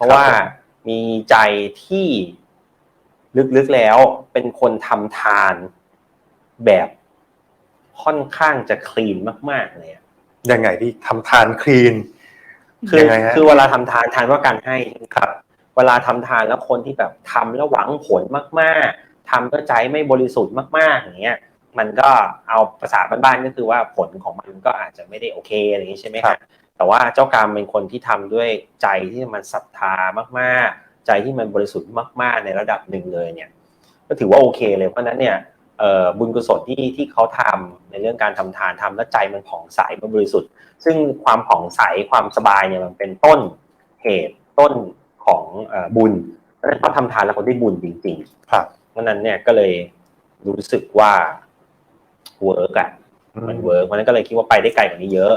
ราะว่ามีใจที่ลึกๆแล้วเป็นคนทำทานแบบค่อนข้างจะคลีนมาก ๆ เลยอะยังไงพี่ทำทานคลีน คือยังไงฮะคือเวลาทำทานทานว่าการให้ครับ เวลาทำทานแล้วคนที่แบบทำแล้วหวังผลมาก ๆทำด้วยใจไม่บริสุทธิ์มาก ๆ อย่างเงี้ย มันก็เอาภาษาบ้านๆก็คือว่าผลของมันก็อาจจะไม่ได้โอเคอะไรอย่างนี้ใช่ไหมครัฮะบ แต่ว่าเจ้ากรรมเป็นคนที่ทำด้วยใจที่มันศรัทธามากๆ ใจที่มันบริสุทธิ์มาก ๆ ในระดับหนึ่งเลยเนี่ยก็ถือว่าโอเคเลยเพราะฉะนั้นเนี่ยเอ่อบุญกุศลที่ที่เขาทำในเรื่องการทำทานทำแล้วใจมันผ่องใสมันบริสุทธิ์ ซึ่งความผ่องใสความสบายเนี่ยมันเป็นต้นเหตุต้นของเอ่อบุญเพราะฉะนั้นเขาทำทานแล้วเขาได้บุญจริงครับๆเพราะฉะนั้นเนี่ยก็เลยรู้สึกว่าเวิร์กอะมันเวิร์กเพราะฉะนั้นก็เลยคิดว่าไปได้ไกลกว่านี้เยอะ